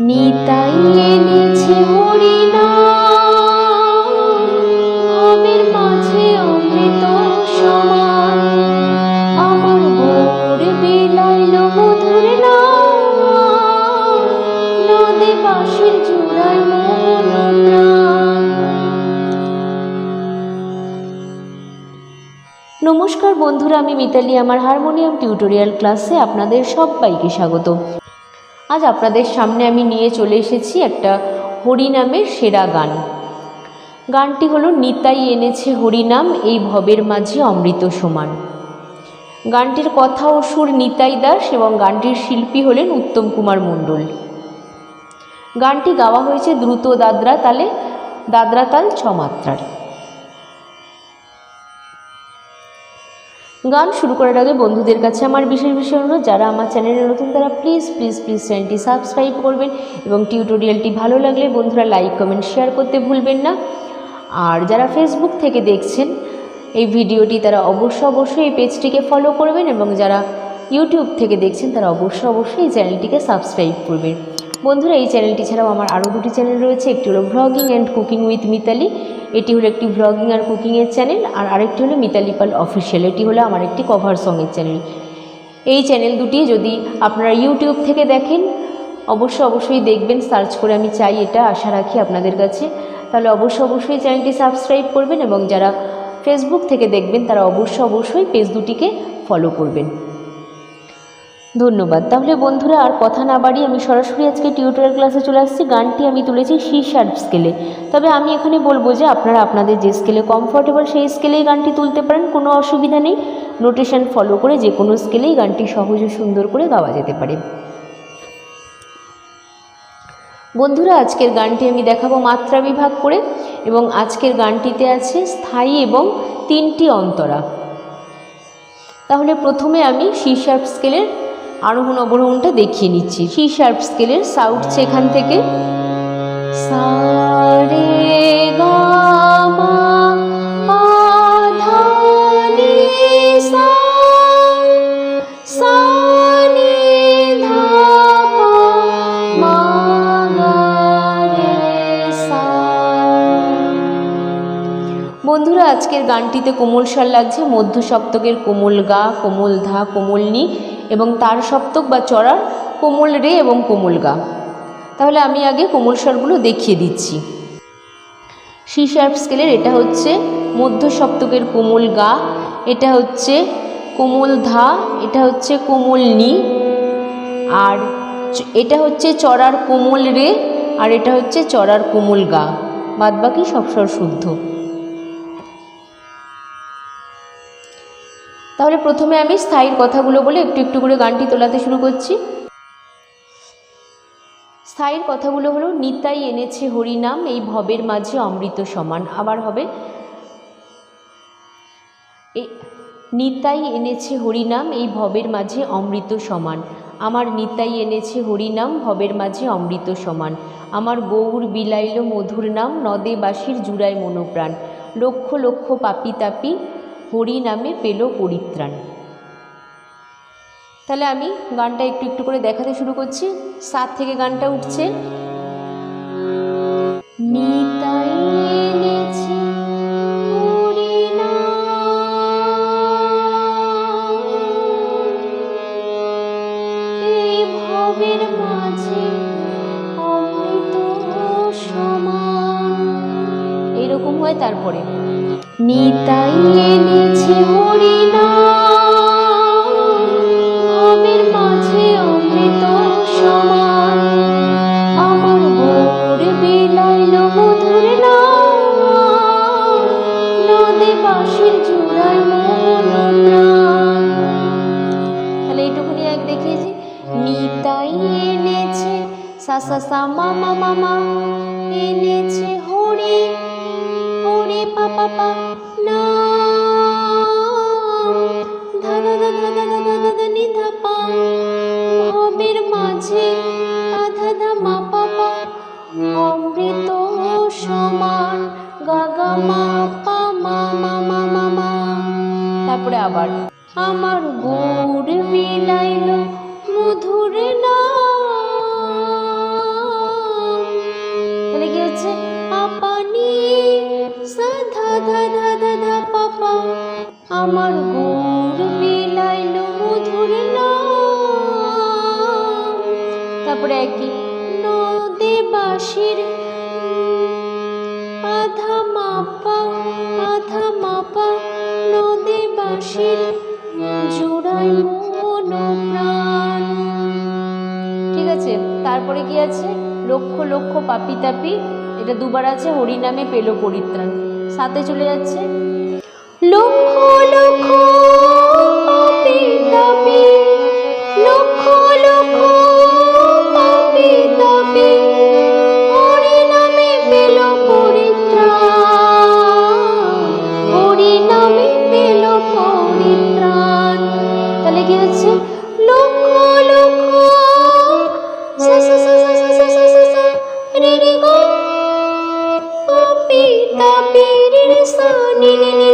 নিতাই এনেছে হরিনাম। ভবের মাঝে অমৃত সমান আমার বিলাইল মধুর জোড়ায় নমস্কার বন্ধুরা, আমি মিতালি। আমার হারমোনিয়াম টিউটোরিয়াল ক্লাসে আপনাদের সবাইকে স্বাগত আজ আপনাদের সামনে আমি নিয়ে চলে এসেছি একটা হরিনামের সেরা গান। গানটি হলো, নিতাই এনেছে হরিনাম, এই ভবের মাঝে অমৃত সমান। গানটির কথা ও সুর নিতাই দাস এবং গানটির শিল্পী হলেন উত্তম কুমার মণ্ডল। গানটি গাওয়া হয়েছে দ্রুত দাদরা তালে, দাদরা তাল ছ গান শুরু করার আগে বন্ধুদের কাছে আমার বিশেষ বিশেষ অনুরোধ, যারা আমার চ্যানেলে নতুন তারা প্লিজ প্লিজ প্লিজ চ্যানেলটি সাবস্ক্রাইব করবেন এবং টিউটোরিয়ালটি ভালো লাগলে বন্ধুরা লাইক কমেন্ট শেয়ার করতে ভুলবেন না। আর যারা ফেসবুক থেকে দেখছেন, এই ভিডিওটি তারা অবশ্য অবশ্যই এই পেজটিকে ফলো করবেন এবং যারা ইউটিউব থেকে দেখছেন, তারা অবশ্য অবশ্যই এই চ্যানেলটিকে সাবস্ক্রাইব করবেন। বন্ধুরা, এই চ্যানেলটি ছাড়াও আমার আরও দুটি চ্যানেল রয়েছে। একটি হলো vlogging and cooking with Mitali এটি হলো একটি ভ্লগিং আর কুকিংয়ের চ্যানেল। আর আরেকটি হলো মিতালি পাল অফিসিয়াল এটি হলো আমার একটি কভার সঙের চ্যানেল। এই চ্যানেল দুটি যদি আপনারা ইউটিউব থেকে দেখেন অবশ্য অবশ্যই দেখবেন, সার্চ করে আমি চাই এটা, আশা রাখি আপনাদের কাছে। তাহলে অবশ্য অবশ্যই চ্যানেলটি সাবস্ক্রাইব করবেন এবং যারা ফেসবুক থেকে দেখবেন, তারা অবশ্য অবশ্যই পেজ দুটিকে ফলো করবেন। ধন্যবাদ। তাহলে বন্ধুরা আর কথা না বাড়িয়ে আমি সরাসরি আজকে টিউটোরিয়াল ক্লাসে চলে আসছি। গানটি আমি তুলেছি সি শার্প স্কেলে তবে আমি এখানে বলব যে আপনারা আপনাদের যে স্কেলে কমফোর্টেবল সেই স্কেলেই গানটি তুলতে পারেন, কোনো অসুবিধা নেই। নোটেশন ফলো করে যে কোনো স্কেলেই গানটি সহজ ও সুন্দর করে গাওয়া যেতে পারে। বন্ধুরা, আজকের গানটি আমি দেখাবো মাত্রা বিভাগ করে এবং আজকের গানটিতে আছে স্থায়ী এবং তিনটি অন্তরা। তাহলে প্রথমে আমি সি শার্প স্কেলের আরোহণ অবরোহণটা দেখিয়ে নিচ্ছি। সি শার্প স্কেলের সা উঠছে এখান থেকে। বন্ধুরা, আজকের গানটিতে কোমল স্বর লাগছে। মধ্য সপ্তকের কোমল গা, কোমল ধা, কোমল নি। এবং তার সপ্তক বা চড়ার কোমল রে এবং কোমল গা। তাহলে আমি আগে কোমল স্বরগুলো দেখিয়ে দিচ্ছি। সি শার্প স্কেলের এটা হচ্ছে মধ্য সপ্তকের কোমল গা, এটা হচ্ছে কোমল ধা, এটা হচ্ছে কোমল নি, আর এটা হচ্ছে চড়ার কোমল রে, আর এটা হচ্ছে চড়ার কোমল গা। বাদবাকি সব স্বর শুদ্ধ। তাহলে প্রথমে আমি স্থায়ীর কথাগুলো বলে একটু একটু করে গানটি তোলাতে শুরু করছি। স্থায়ীর কথাগুলো হলো, নিতাই এনেছে হরিনাম, এই ভবের মাঝে অমৃত সমান। আবার হবে নিতাই এনেছে হরিনাম, এই ভবের মাঝে অমৃত সমান। আমার নিতাই এনেছে হরিনাম, ভবের মাঝে অমৃত সমান। আমার গৌর বিলাইল মধুর নাম, নদে বাসির জুড়ায় মনোপ্রাণ। লক্ষ লক্ষ পাপি তাপি হরি নামে পেল পরিত্রাণ। তাহলে আমি গানটা একটু একটু করে দেখাতে শুরু করছি। সাত থেকে গানটা উঠছে। এরকম হয় তারপরে। নিতাই এনেছে হরিনাম। ভবের মাঝে অমৃত সমান আমার গোর বিলাইল মধুর নদে মন তাহলে এইটুকুনি এক দেখিয়েছি। নিতাই এনেছে সা সা সা মা মা মা। এনেছে ভবের মাঝে পা ধা ধা মা পা পা অমৃত সমান গা গা মা পা মা মা মা মা মা তারপরে আবার। আমার গৌর বিলাইল আমার গৌর বিলাইল মধুর তারপরে একই নদে বাসির আধা মাপা আধা মাপা নদে জোড়াই মন প্রাণ। ঠিক আছে, তারপরে কি আছে? লক্ষ লক্ষ পাপি তাপি, এটা দুবার আছে, হরিনামে পেল পরিত্রাণ। সাথে চলে যাচ্ছে। লক্ষ লক্ষ, পাপি তাপি লক্ষ লক্ষ, পাপি তাপি হরি নামে পেল পরিত্রাণ হরি নামে পেল পরিত্রাণ তাহলে কি হচ্ছে? লক্ষ লক্ষ। রে রে গো, পাপি তাপি রে রে সা নি নি।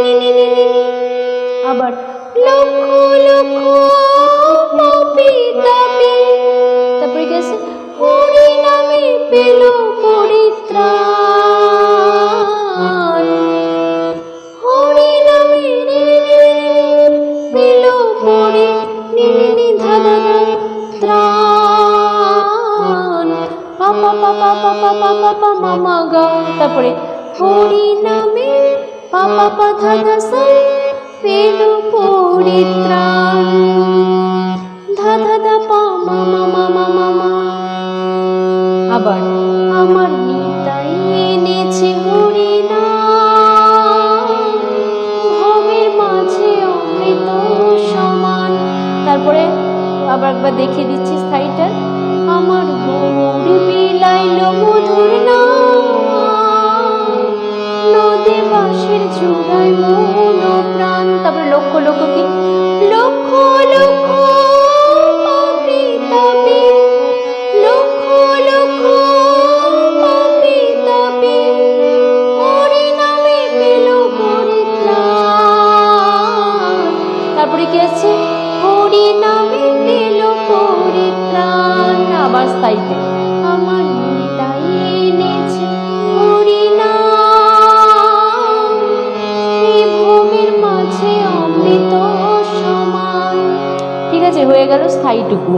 তারপরে কি আছে হরি নামে পেল পরিত্রাণ হরি নামে পেল পরি ত্রাণ পাপা পাপা পাপা পাপা পাপা মা গা তারপরে হরি নামে পাপা পাথা দাসা পেল পরিত্রাণ। ধা ধা ধা, পা, মা মা মা মা মা মা। আবার আমার নিতাই এনেছে মাঝে অমৃত সমান। তারপরে আবার একবার দেখিয়ে দিচ্ছি স্থায়ীটা। আমার গৌর বিলাইল মধুর নাম। নদী বাসের চূড়ায় মন আবার স্থায়ীতে। আমার নিতাই এনেছে মাঝে অমৃত সমান। ঠিক আছে হয়ে গেল স্থায়ীটুকু।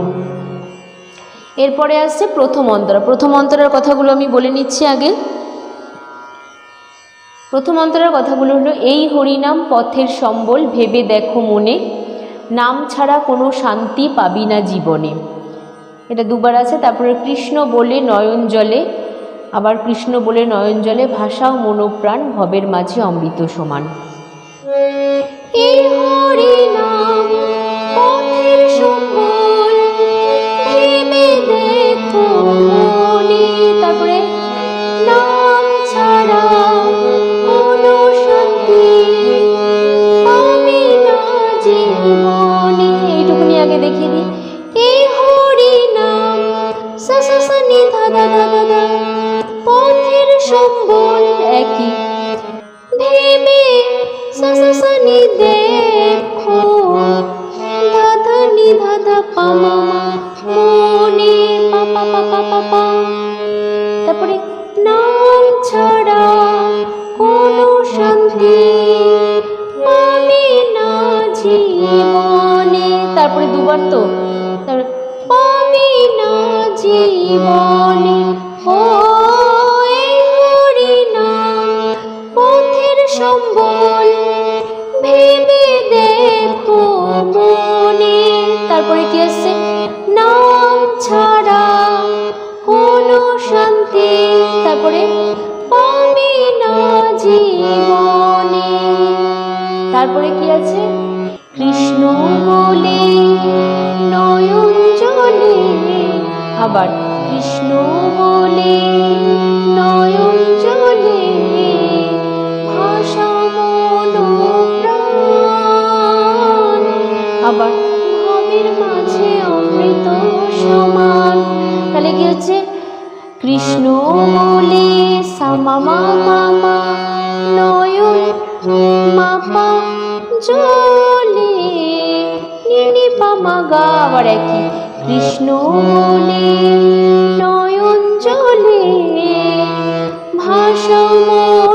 এরপরে আসছে প্রথম অন্তরা। প্রথম অন্তরার কথাগুলো আমি বলে নিচ্ছি আগে। প্রথম অন্তরার কথাগুলো হলো এই হরিনাম পথের সম্বল ভেবে দেখো মনে। নাম ছাড়া কোনো শান্তি পাবি না জীবনে। এটা দুবার আছে, তারপরে কৃষ্ণ বলে নয়ন জলে, আবার কৃষ্ণ বলে নয়ন জলে ভাষা ও মনোপ্রাণ, ভবের মাঝে অমৃত সমান। এই হরিনাম পথের দুবার তো তারপরে পাবে না জীবনে সম্বল ভেবে দেখো মনে। তারপরে কি আসছে? নাম ছাড়া কোনো শান্তি। তারপরে পাবি না জীবনে। তারপরে কি আছে? কৃষ্ণ বলে নয়ন জলে, আবার কৃষ্ণ বলে নয়ন জলে আবার ভবের মাঝে অমৃত সমান। তাহলে কি হচ্ছে? কৃষ্ণ বলে সামামা মামা নয়ন মাপা জলে। নি পামা একই কৃষ্ণ বলে নয়ন জলে ভাষা মন।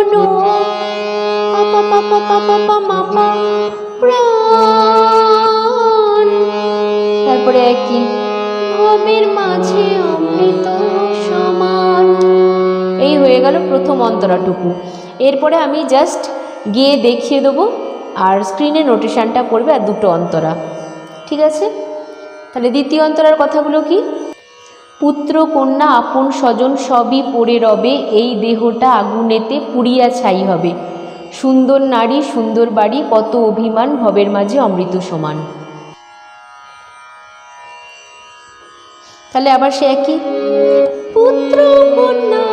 তারপরে একই, ভবের মাঝে অমৃত সমান। এই হয়ে গেল প্রথম অন্তরাটুকু। এরপরে আমি জাস্ট গিয়ে দেখিয়ে দেবো আর স্ক্রিনে নোটেশানটা পড়বে আর দুটো অন্তরা। ঠিক আছে? তাহলে দ্বিতীয় অন্তরার কথাগুলো কি? পুত্র, কন্যা, আপন, স্বজন সবই পড়ে রবে, এই দেহটা আগুনেতে পুড়িয়া ছাই হবে। সুন্দর নারী, সুন্দর বাড়ি, কত অভিমান, ভবের মাঝে অমৃত সমান। তাহলে আবার সে একই? পুত্র, কন্যা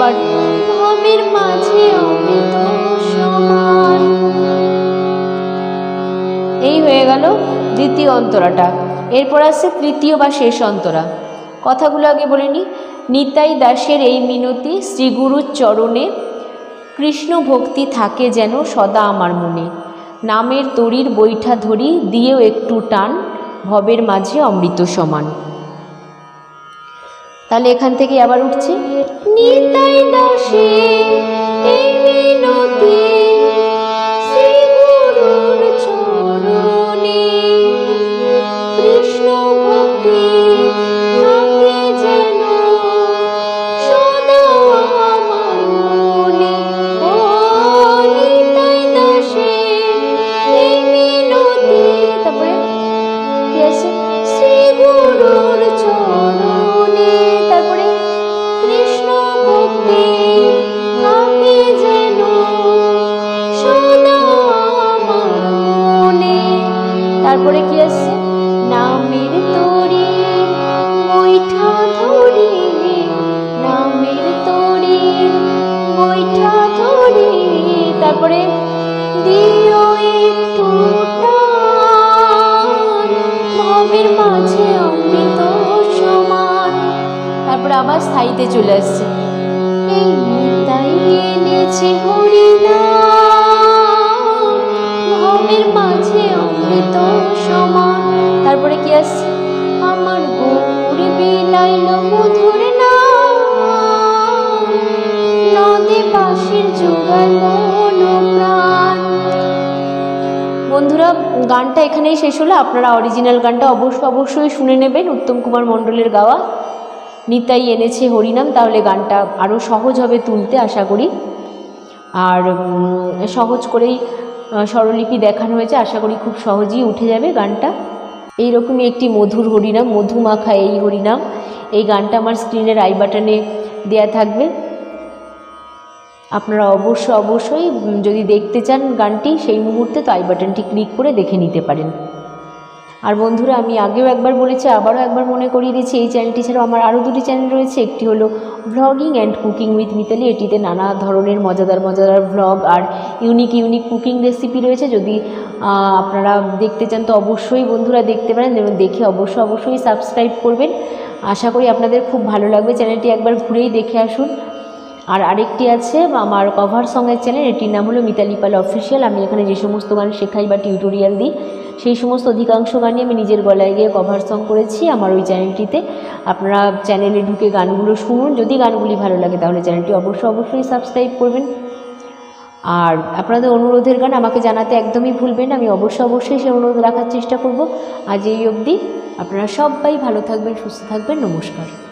আবার ভবের মাঝে অমৃত সমান। এই হয়ে গেল দ্বিতীয় অন্তরাটা। এরপর আসছে তৃতীয় বা শেষ অন্তরা। কথাগুলো আগে বলে নি। নিতাই দাসের এই মিনতি শ্রীগুরুর চরণে কৃষ্ণ ভক্তি থাকে যেন সদা আমার মনে। নামের তরির বৈঠা ধরি দিয়েও একটু টান, ভবের মাঝে অমৃত সমান। তাহলে এখান থেকে আবার উঠছি। নিতাই দশে এই মিনতি তারপরে কি আসছে নামের তরি, বৈঠা ধরি, নামের তরি, বৈঠা ধরি। তারপরে দিও একটু ভবের মাঝে অমৃত সমান। তারপরে আবার স্থায়ীতে চলে আসছে। এই নিতাই এনেছে হরিনাম। মাঝে অমৃত সমান। তারপরে কি আসছে? আমার গৌর বিলাইল মধুর নদে প্রাণ বন্ধুরা, গানটা এখানেই শেষ হলো। আপনারা অরিজিনাল গানটা অবশ্য অবশ্যই শুনে নেবেন উত্তম কুমার মণ্ডলের গাওয়া। নিতাই এনেছে হরিনাম, তাহলে গানটা আরও সহজ হবে তুলতে, আশা করি। আর সহজ করেই স্বরলিপি দেখানো হয়েছে। আশা করি খুব সহজেই উঠে যাবে গানটা। এইরকমই একটি মধুর হরিনাম, মধুমাখা এই হরিনাম। এই গানটা আমার স্ক্রিনের আই বাটনে দেয়া থাকবে। আপনারা অবশ্য, অবশ্যই যদি দেখতে চান গানটি, সেই মুহূর্তে তো আই বাটনটি ক্লিক করে দেখে নিতে পারেন। আর বন্ধুরা, আমি আগেও একবার বলেছি, আবারও একবার মনে করিয়ে দিচ্ছি, এই চ্যানেলটি ছাড়াও আমার আরও দুটি চ্যানেল রয়েছে। একটি হলো vlogging and cooking with Mitali এটিতে নানা ধরনের মজাদার মজাদার ভ্লগ আর ইউনিক ইউনিক কুকিং রেসিপি রয়েছে। যদি আপনারা দেখতে চান, তো অবশ্যই বন্ধুরা দেখতে পারেন এবং দেখে অবশ্যই অবশ্যই সাবস্ক্রাইব করবেন। আশা করি আপনাদের খুব ভালো লাগবে। চ্যানেলটি একবার ঘুরেই দেখে আসুন। আর আরেকটি আছে, আমার কভার সঙ্গের চ্যানেল এটির নাম হলো মিতালি পাল অফিসিয়াল আমি এখানে যে সমস্ত গান শেখাই বা টিউটোরিয়াল দিই, সেই সমস্ত অধিকাংশ গানই আমি নিজের গলায় গিয়ে কভার সং করেছি আমার ওই চ্যানেলটিতে আপনারা চ্যানেলে ঢুকে গানগুলো শুনুন। যদি গানগুলি ভালো লাগে, তাহলে চ্যানেলটি অবশ্যই অবশ্যই সাবস্ক্রাইব করবেন। আর আপনাদের অনুরোধের গান আমাকে জানাতে একদমই ভুলবেন আমি অবশ্যই অবশ্যই সে অনুরোধ রাখার চেষ্টা করব। আজ এই অবধি। আপনারা সবাই ভালো থাকবেন, সুস্থ থাকবেন। নমস্কার।